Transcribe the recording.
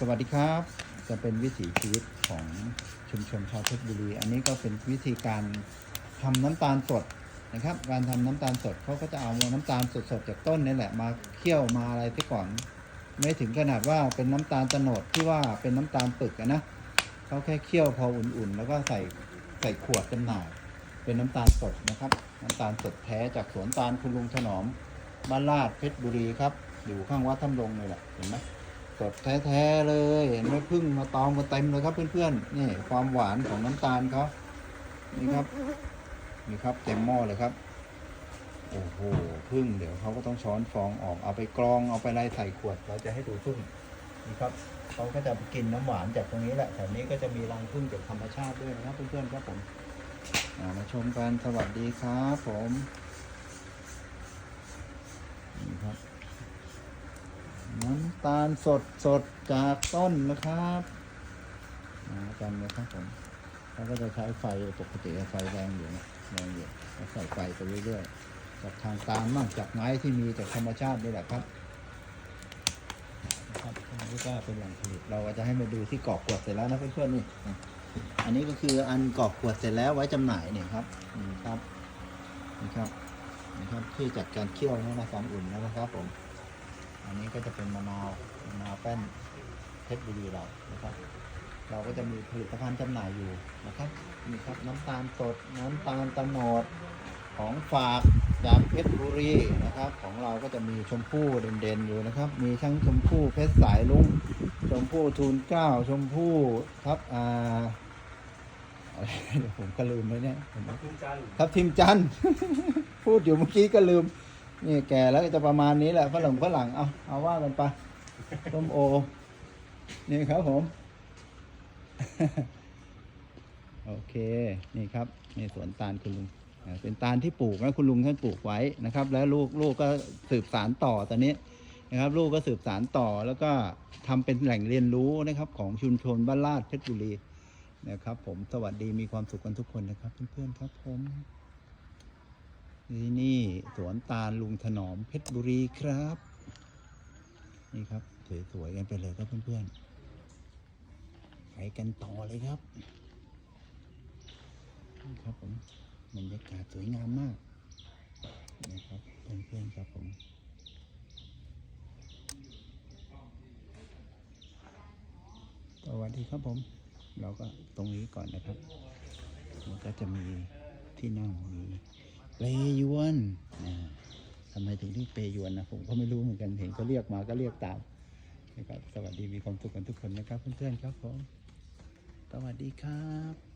สวัสดีครับ จะเป็นวิถีชีวิตของชุมชนชาวเพชรบุรี อันนี้ก็เป็นวิธีการทำน้ำตาลสดนะครับ การทำน้ำตาลสดเขาก็จะเอาน้ำตาลสดๆจากต้นนี่แหละมาเคี่ยวมาอะไรที่ก่อน ไม่ถึงขนาดว่าเป็นน้ำตาลตโนดที่ว่าเป็นน้ำตาลปึกนะเขาแค่เคี่ยวพออุ่นๆ แล้วก็ใส่ใส่ขวดจำหน่ายเป็นน้ำตาลสดนะครับ น้ำตาลสดแท้จากสวนตาลคุณลุงถนอมบ้านลาดเพชรบุรีครับ อยู่ข้างวัดถ้ำลงเลยแหละเห็นไหม สดแท้ๆเลยเห็นไหมพึ่งมาตอมมาเต็มเลยครับเพื่อนๆนี่ความหวานของน้ำตาลเขานี่ครับนี่ครับเต็มหม้อเลยครับโอ้โหพึ่งเดี๋ยวเขาก็ต้องช้อนฟองออกเอาไปกรองเอาไปไล่ใส่ขวด เราจะให้ดูพึ่งนี่ครับเขาก็จะกินน้ำหวานจากตรงนี้แหละแถวนี้ก็จะมีรังพึ่งจากธรรมชาติด้วยนะครับเพื่อนๆครับผมมาชมกันสวัสดีครับผมนี่ครับ น้ำ ตาลสดสดจากต้นนะครับมากันนะครับผมเขาก็จะใช้ไฟปกติไฟแรงอยู่นะแรงอยู่แล้วใส่ไฟไปเรื่อยๆจากทางตามมั่งจากไม้ที่มีจากธรรมชาตินี่แหละครับนะครับอันนี้ก็เป็นแหล่งผลิตเราก็จะให้มาดูที่กรอบขวดเสร็จแล้วนะเพื่อนๆนี่อันนี้ก็คืออันกรอบขวดเสร็จแล้วไว้จำหน่ายเนี่ยครับนี่ครับนี่ครับนี่ครับที่จากการเคี่ยวนะในความอุ่นนะครับผม อันนี้ก็จะเป็นมะนาวมะนาวแป้นเพชรบุรีเรานะครับ เราก็จะมีผลิตภัณฑ์จำหน่ายอยู่นะครับนี่ครับน้ำตาลสดน้ำตาลตะโนดของฝากจากเพชรบุรีนะครับ ของเราก็จะมีชมพู่เด่นๆอยู่นะครับ มีทั้งชมพู่เพชรสายลุงชมพู่ทูลเกล้าชมพู่ทับอ่าอะไรเดี๋ยวผมก็ลืมเลยเนี่ยเห็นไหมคุณจันทร์ทับทิมจันทร์พูดอยู่เมื่อกี้ก็ลืม นี่แก่แล้วก็จะประมาณนี้แหละฝรั่งฝรั่งเอาเอาว่ากันไปต้มโอ นี่ครับผม โอเค นี่ครับนี่สวนตาลคุณลุงเป็นตาลที่ปลูกแล้วคุณลุงท่านปลูกไว้นะครับ แล้วลูกลูกก็สืบสารต่อตอนนี้นะครับ ลูกก็สืบสารต่อแล้วก็ทำเป็นแหล่งเรียนรู้นะครับ ของชุมชนบ้านลาดเพชรบุรีนะครับ ผมสวัสดีมีความสุขกันทุกคนนะครับ เพื่อนๆครับผม ที่นี่สวนตาลลุงถนอมเพชรบุรีครับ นี่ครับสวยๆกันไปเลยครับเพื่อนๆไปกันต่อเลยครับนี่ครับผมบรรยากาศสวยงามมากนะครับเพื่อนๆครับผมสวัสดีครับผม เราก็ตรงนี้ก่อนนะครับ มันก็จะมีที่นั่งมี เปยวนทำไมถึงเรียกเปยวนนะผมก็ไม่รู้เหมือนกันเห็นก็เรียกมาก็เรียกตามนะครับสวัสดีมีความสุขกันทุกคนนะครับเพื่อนๆครับผมสวัสดีครับ